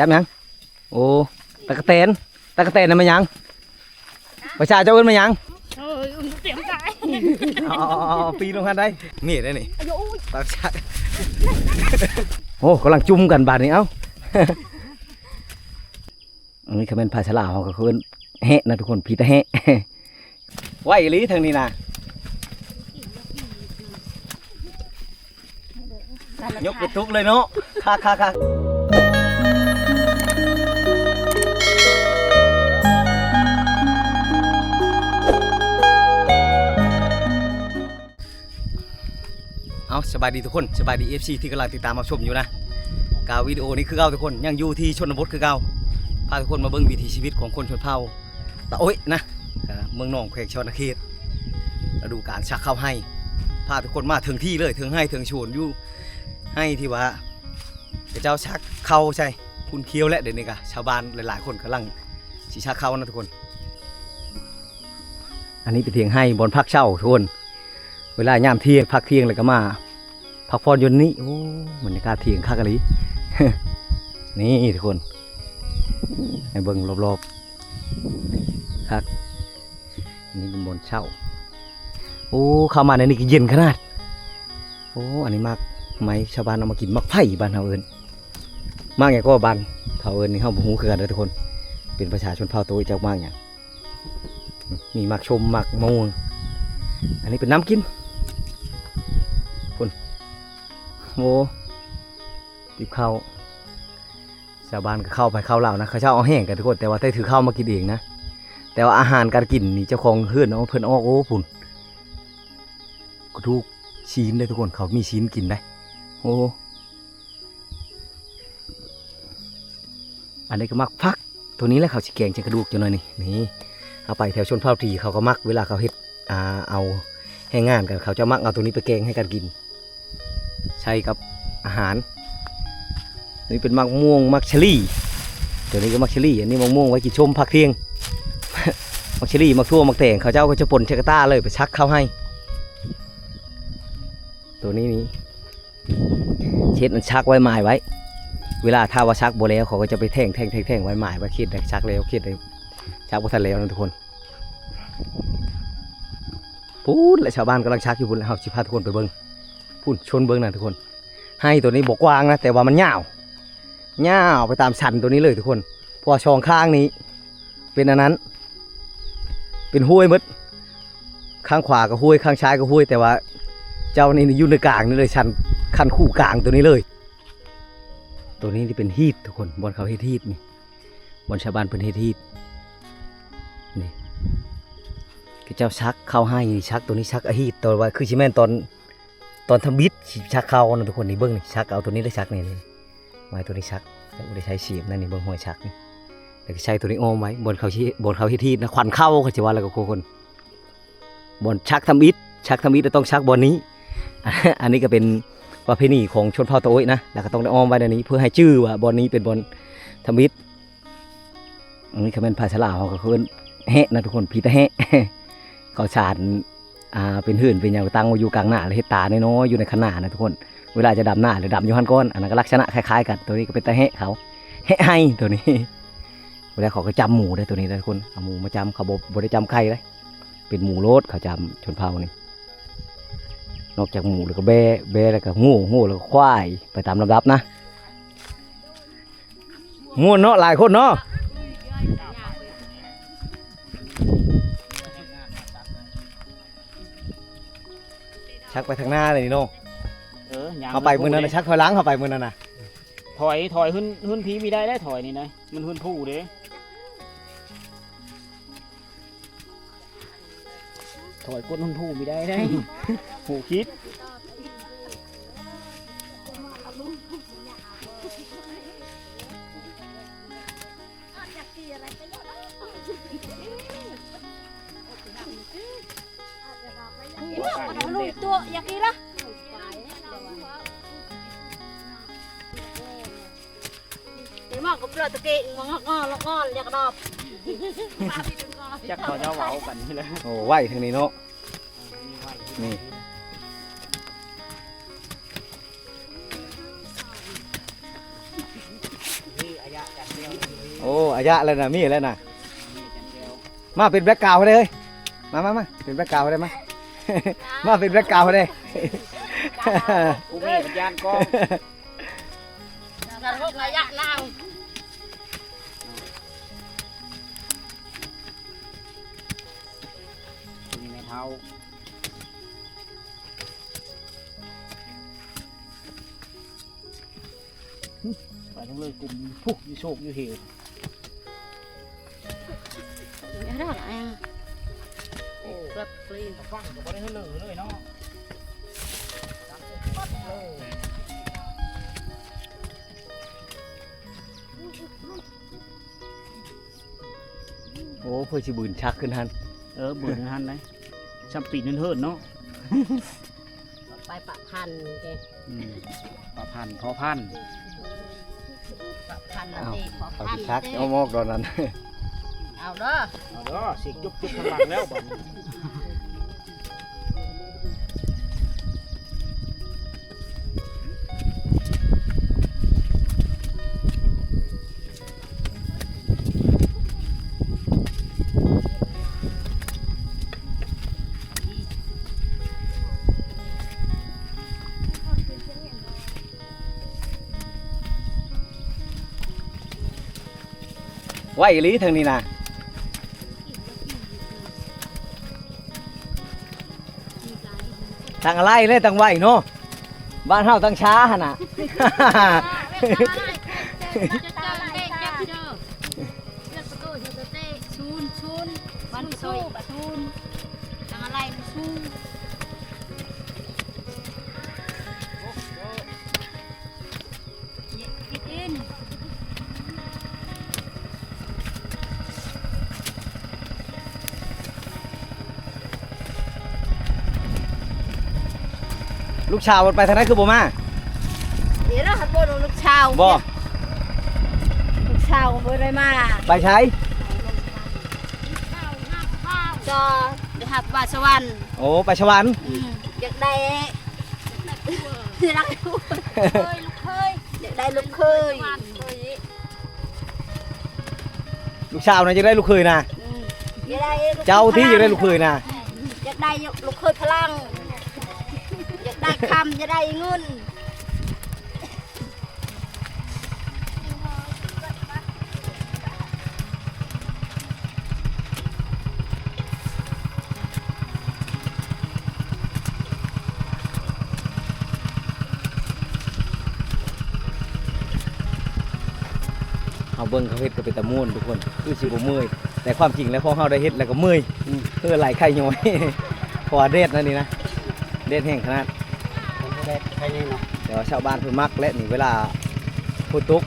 จับหยังโอ้ตะกะแตนตะกะแตนนั่นมันหยังประชาเจ้าเอิ้นมันหยังเอ้ยอุ่นเสียงกายเอาเอาเอาเอาปีนลงกันได้นี่ได้นี่อายุอุ้ยประชาโอ้กำลังจุ่มกันบาดนี้เอ้า อันนี้เขาเป็นภาษาลาวเขาก็คือแฮะนะทุกคนพีตะแฮะ ไหวอีหลีทางนี้นะยกไปตุกเลยเนาะค่ะค่ะค่ะ เอาสบายดีทุกคนสบายดี FC ที่กำลังติดตามมาชมอยู่นะกาววิดีโอนี้คือเก่าทุกคนยังอยู่ที่ชนบทคือเก่าพาทุกคนมาเบิ่งวิถีชีวิตของคนชนเผ่าตะโอ้ยนะเมืองหนองแขวงชนเขตฤดูการชักเข้าให้พาทุกคนมาถึงที่เลยถึงให้ถึงชวนอยู่ให้ที่ว่าเจ้าชักเข้าใช่คุณเคี้ยวและเดี๋ยวนี้กะชาวบ้านหลายๆ คนกำลังสีชักเข้านะทุกคน อันนี้เป็นเทียงให้บนพักเช่าทุกคนเวลายามเที่ยงพักเที่ยงเลยก็มา พักผ่อนอยนนี้โอ้บรรยากาศเทียงคักอะลีนี่ทุกคนให้เบิ่งรอบๆคักนี่เป็นบนเช่าโอ้เข้ามาในนี้ก็เย็นขนาดโอ้อันนี้มากไหมชาวบ้านเอามากินมักไผ่บ้านเฮาเอิญมากอย่างก็บ้านเขาเอิญนี่เฮาบ่ฮู้คือกันเด้อทุกคน เป็นประชาชนเผ่าโตยจากมากอย่างมีมักชมมักมะม่วงอันนี้เป็นน้ำกิน โอ้ติบข้าวชาวบ้านก็เข้าไปเข้าเหล่านะเขาเช่าเอาแห้งกันทุกคนแต่ว่าได้ถือข้าวมากินเองนะแต่ว่าอาหารการกินนี่เจ้าของเฮือนเอาเพิ่อนออกโอ้พุ่นกระดูกชิ้นเลยทุกคนเขามีชิ้นกินได้โอ้อันนี้ก็มักพัก ตัวนี้แหละเขาชิแกงจะกระดูกจังหน่อยนี่นี่เอาไปแถวชนเผ่าทีเขาก็มักเวลาเขาเฮ็ดอ่าเอาแห้งงานกันเขาจะมักเอาตัวนี้ไปแกงให้กันกิน ใช้กับอาหาร นี่เป็นมักม่วงมักเชอรี่ตัวนี้ก็มักเชอรี่อันนี้มักม่วงไว้กินชมพักเที่ยงมักเชอรี่มักทั่วมักแตงเขาเจ้าก็จะปนเชกต้าเลยไปชักเข้าให้ ตัวนี้นี่เช็ดมันชักไว้หมายไว้ เวลาถ้าว่าชักโบแล้วเขาก็จะไปแท่งแท่งแท่งแท่งไว้หมายไว้คิดได้ชักแล้วคิดได้ชักบ่ทันแล้วนะทุกคนพูดและชาวบ้านกำลังชักอยู่พุ่นแล้วเฮาสิพาทุกคนไปเบิ่ง พุ่นชนเบิ่งนะทุกคน ให้ตัวนี้บกกว้างนะแต่ว่ามันยาวยาวไปตามชันตัวนี้เลยทุกคนพอช่องข้างนี้ เป็นอันนั้น เป็นห้วยมดข้างขวาก็ห้วยข้างซ้ายก็ห้วยแต่ว่า เจ้านี่อยู่ในกลางนี่เลยชันคันคู่กลางตัวนี้เลย ตัวนี้ที่เป็นฮีททุกคนบอลเขาเฮ็ดฮีทนี่บอลชาวบ้านเป็นเฮ็ดฮีทนี่คือเจ้าชักเข้าให้ชักตัวนี้ชักอฮีทตัวว่าคือชิแม่นตอน ตอนทำบิดชักเข้านะทุกคนนี่เบิ้งนี่ชักเอาตัวนี้ได้ชักนี่นี่ไว้ตัวนี้ชักแล้วบ่ได้ใช้ฉีบนั่นนี่เบิ้งหัวชักนี่แล้วก็ใช้ตัวนี้อ้อมไว้บนเขาชี้บนเขาเฮ็ดฮีทนะควันเข้าเขาจะว่าแล้วก็คนบนชักทำอิฐชักทำอิฐต้องชักบนนี้ อันนี้ก็เป็นประเพณีของชนเผ่าตะโอยนะแล้วก็ต้องได้อ้อมไว้ในนี้ เพื่อให้ชื่อว่าบอนนี้เป็นบอนธมิตรอันนี้เขาเป็นภาษาลาวเขาก็คือแฮะนะทุกคนพีตะแฮะเขาชาด อ่าเป็นหื่นเป็นอย่างตั้งอยู่กลางหน้าเลยเฮ็ดตาน้อยๆอยู่ในขนาดนะทุกคน เวลาจะดำหน้าหรือดำอยู่หันก้อนอันนั้นก็ลักษณะคล้ายๆกันตัวนี้ก็เป็นตะแฮะเขาแฮะให้ตัวนี้เวลาเขาก็จำหมูได้ตัวนี้นะทุกคนเอาหมูมาจำเขาบบได้จำใครเลยเป็นหมูโลดเขาจำชนเผ่านี่นอกจากหมูแล้วก็แบะแบะแล้วก็งูงูแล้วก็ควายไปตามลำดับนะม่วนเนาะหลายคนเนาะ ชักไปทางหน้าเลยนี่เนาะเออย่างเอาไปมือนั้นนะชักถอยหล้างเข้าไปมือนั้นนะถอยถอยหุ่นหุ่นผีมีได้ได้ถอยนี่นะมันหุ่นผู้เด้ถอยก้นหุ่นผู้มีได้ได้ ผู้คิด ลูกตัวอยากกินละเดี๋ยวมองกับเราตะเกียงมองงอลงออยากดอบจักเขาจะเว้ากันนี่แหละโอ้ไหวทางนี้เนาะนี่โอ้อายะแล้วนะมีแล้วนะมาเป็นแบล็กกราวด์ให้เลยมามามาเป็นแบล็กกราวด์ให้ได้มา มาเป็นแบล็กกราวด์ให้ได้กูมีปัญญาณกองกระทบระยะนาวมีแม่เท้าไปทั้งเลยกลุ่มพุกอยู่โชคอยู่เหวไม่ได้ห รอโอ้กระปลีนฟังก็บ่ได้ให้เหลือเลยเนาะโอ้เพื่อชิบืนชักขึ้นทันเออเบื่อหันเลยชัมปีนเฮิรนๆเนาะไปปะพันแกอืมปลาพันพอพันปะพันเอาเด็กขอเอาพันสิชักเอามอกตอนนั้น เอาเด้อเอาเด้อเสิยุบยุบข้างหลังแล้วบัดนี้ไหวอีหลีทางนี้นะ ทางอะไรเลยตั้งไหวเนาะบ้านเฮาตั้งช้าหั่นน่ะวัน ลูกชาวมันไปทางนั้นคือบ่มาเดี๋ยวเราหัดบนลูกชาวบ่ลูกชาวบ่ได้มาไปใช้ก็ได้หับบาสวรรค์โอ้ไปชวันอืมอยากได้ที่รักลูกเคยลูกเคยอยากได้ลูกเคยลูกชาวน่ะจะได้ลูกเคยนะอืมอยากได้ลูกเจ้าที่จะได้ลูกเคยนะอยากได้ลูกเคยพลังอยากได้ คำอยากได้เงินเอาเบิ่งเขาเฮ็ดก็เป็นตะม่วนทุกคนคือสิบ่เมื่อยแต่ความจริงแล้วพอเฮาได้เฮ็ดแล้วก็เมื่อยอืมเพื่อไหลไข่ย้อยเพราะว่าเด็ดนั่นนี่นะเด็ดแห้งขนาด ผมก็ได้ใครนี่เนาะแต่ว่าชาวบ้านเพิ่นมักและนี่เวลาพูดตุก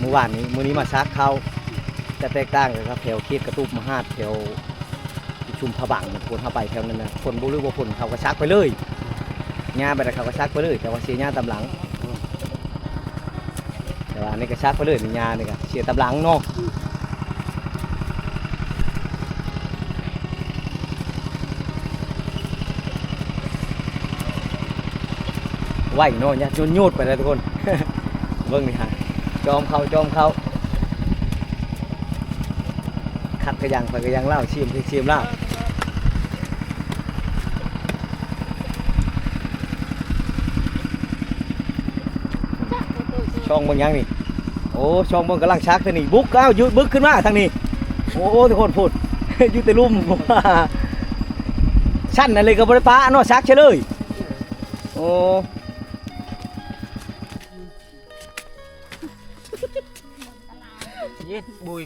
เมื่อวานนี้มื้อนี้มาซักเขาจะแตกต่างกันครับแถวเขตกระตุบมหาดแถวชุมพะบังมันควรเข้าไปแถวนั้นนะคนบ่รู้ว่าคนเขาก็ซักไปเลยงาไปแล้วเขาก็ซักไปเลย แต่ว่าเสียงาตำหลัง แต่ว่านี่ก็ซักไปเลยนี่งานี่ก็เสียตำหลังเนาะ ไหวเนาะเนี่ยโยนๆไปเลยทุกคน เบิ่งนี่ฮะจอมเขาจอมเขาคัดกระยังไปกระยังเล่าชิมชิมเล่าช่องบางยังนี่ โอ้ช่องบางกำลังชักทางนี่บุกอ้าวยุดบึกขึ้นมาทางนี้ โอ้ทุกคนพูดยู่แต่ลุ่มชั้นอะไรก็บริปาเนาะชักเฉยเลยโอ้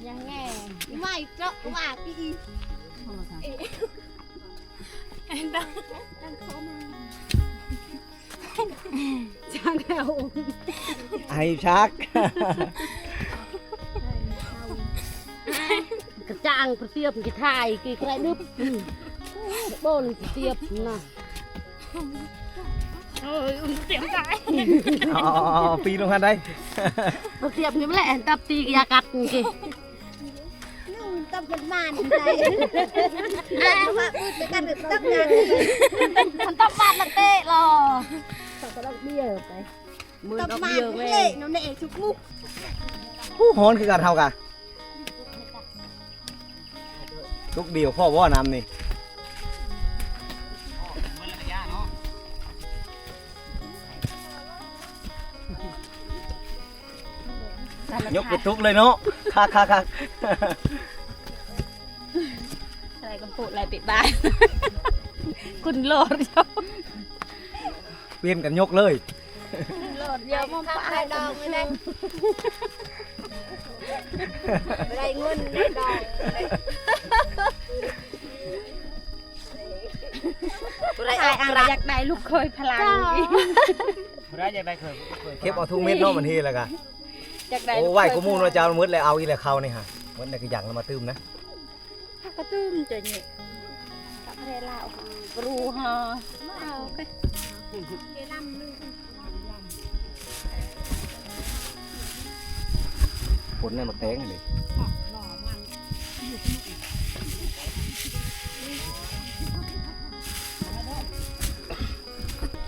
เวงมูแต่งในมังนางเอกงี้ต่อโลยไกรกรุ่มลูกนางเอกอะไรนางเอกป่วยป่วยพลาวกูอะไรที่ชุบมุกวิกัดอย่าดอต่อนางเอกนางเอกพลาวดิยังไงไม่เจาะว่าพี่จังแล้วไอชักางเสียบกี่ทายกี่ใครนึบโบนเสียบนะเอ้ยเสียบได้อ๋อปีนลงกันได้เสียบนี่แหละตับตีกยากัด มันมานี่ใอ่าว่าพูดไปกันต้องงานมันต้องมาละเตะหรอต้องเบี้ยไปมือต้องเบี้ยเว้เลยน้องเอกชุกมุกผู้หอนคือการเท่ากันทุกเดียวพ่อว่าน้ำนี่ยกไปทุกเลยเนาะคักคักคัก อะไรกันปุอะไรปิดบ้าน คุณโหลดเยอะเปลี่ยนกันยกเลย โหลดเยอะมาก Khắp hai đòn ở đây Ở đây nguồn đây đòn đây ไรอะไรอยากได้ลูกเคยพลังบ่ได้อยากได้เคยเคยเก็บเอาทุกเม็ดเนาะมันทีแล้วกันอยากได้โอ้ไหวกูมูลว่าจะเอามืดเลยเอาอีแหละเขานี่ฮะมืดนี่คืออย่างเรามาตื้มนะ ก็ตื้มจะเนี่ยกับเรลาวรูฮะเอาไปผลในมักแตงเลย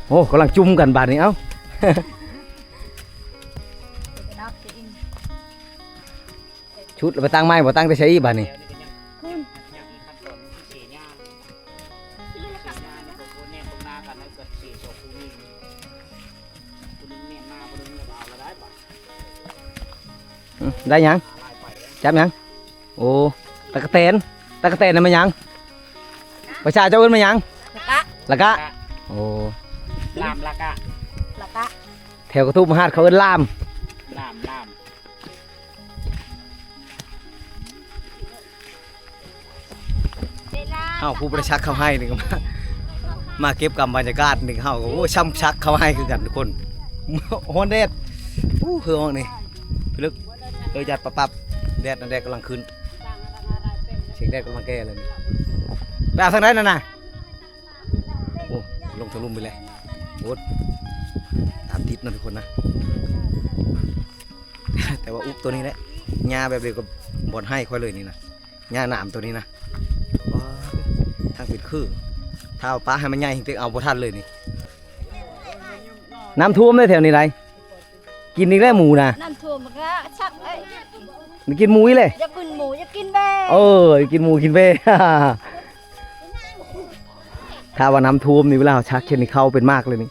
โอ้กำลังจุ่มกันบาดนี้เอ้าชุดเอาไปตั้งไม้บ่ตั้งได้ใช้อีบาดนี้ ได้ยังหาลายไปแล้วจับยังโอ้ตะกะเตนตะกะเตนนั่นมันยังประชาเจ้าเอิ้นมันยังละกะละกะโอ้ลามละกะละกะแถวกระทุบมหาดเขาเอิ้นลามลามลามเฮาผู้ประชักเขาให้นี่ก็มามาเก็บกับบรรยากาศนี่เฮาก็โอ้ช้ำชักเขาให้คือกันทุกคนฮอนแดดอู้คือห้องนี่พิลึก เออจัดปับปับแดดนั่นแดดกำลังขึ้นเสียงแดดกำลังแก่เลยนี่ไปเอาทางไหนนั่นน่ะโอ้ลงทะลุมไปเลยโอ้ตามทิศนะทุกคนนะ แต่ว่าอุ๊บตัวนี้แหละหญ้าแบบเดียวกับบอนให้ค่อยเลยนี่นะหญ้าหนามตัวนี้นะทางปิดคือถ้าเอาปลาให้มันใหญ่จริงๆเอาบ่ทันเลยนี่น้ำท่วมได้แถวนี้ไรกินอีกแล้วหมูนะ มันกินหมูอีเลย Giấc bình mù giấc kinh bê เออ กินหมูกินเบ้ถ้าว่าน้ำท่วมนี่เวลาเราชักเช่นนี้เข้าเป็นมากเลยนี่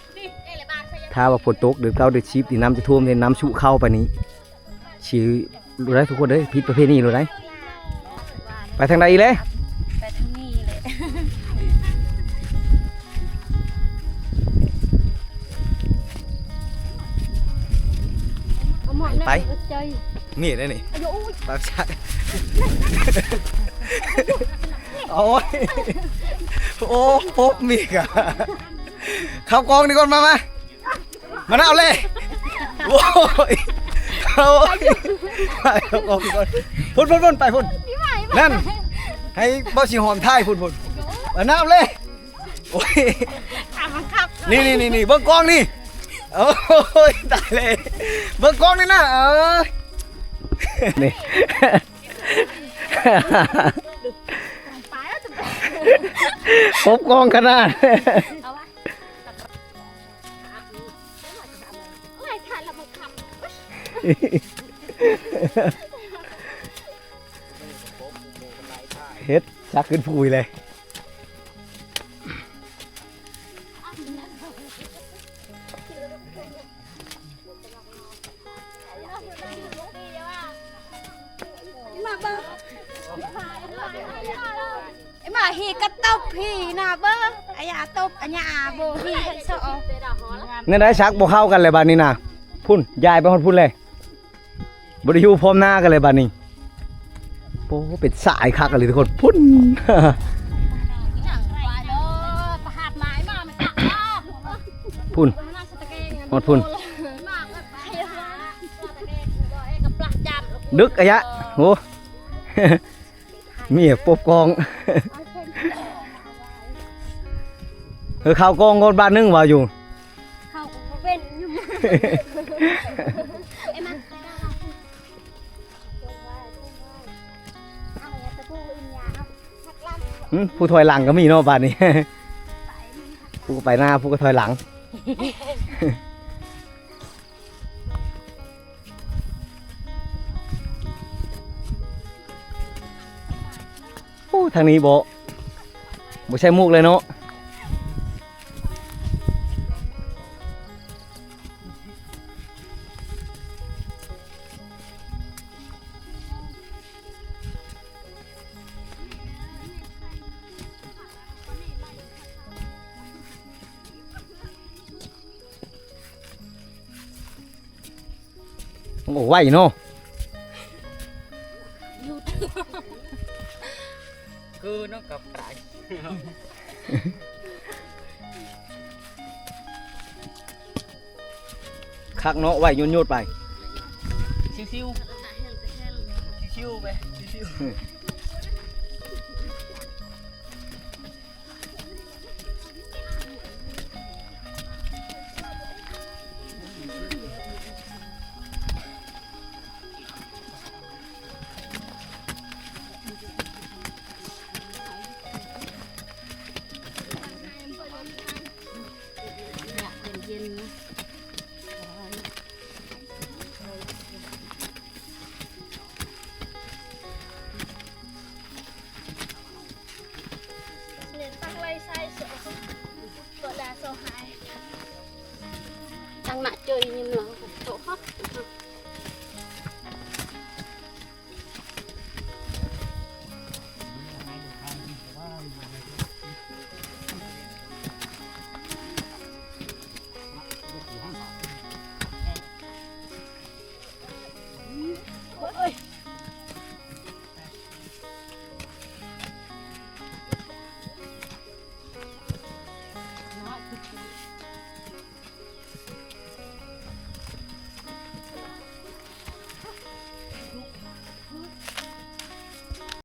ถ้าว่าฝนตกหรือเราเดือดชีพที่น้ำจะท่วมเนี่ยน้ำชุเข้าไปนี้ชีรู้ได้ทุกคนเลยพิษประเภทนี้รู้ได้ไปทางใดอีเลยไปทางนี้เลยไป chơi นี่ได้นี่ ปากชักโอ้ยโอ้พบมีกอะเข้ากองนี่ก่อนมามามาเอาเลยโอ้ยโอ้ยไปเข้ากองนี่ก่อนพุ่นพุ่นพุ่นไปพุ่นนั่น ให้เบ้าสีหอมท้ายพุ่นพุ่นมาน้ำเลยโอ้ยนี่นี่นี่นี่เบิ้งกล้องนี่โอ้ยตายเลยเบิ้งกล้องนี่นะเออ นี่พบกล้องขนาดเฮ็ดชักขึ้นพูยเลย นี่ได้ชักบ่เข้ากันเลยบานนี้นะพุ่นยายไปฮอดพุ่นเลยบริยูพร้อมหน้ากันเลยบานนี้โอ้เป็นสายคักกันเลยทุกคนพุ่น พุ่นฮอดพุ่น ดึกอะยะโอ้เมียปบกอง เอาเส้นเออข้าวกองคนบ้านนึงว่าอยู่ ไอ้มันผู้ถอยหลังก็มีเนาะบ้านนี้ผู้ก็ไปหน้าผู้ก็ถอยหลังโอ้ทางนี้โบ่บ่ใช่มุกเลยเนาะ โอ้ไหวเนาะคือน้องกับไก่คักเนาะไหวยุ่นๆไป ชิวๆชิวๆไปชิวๆ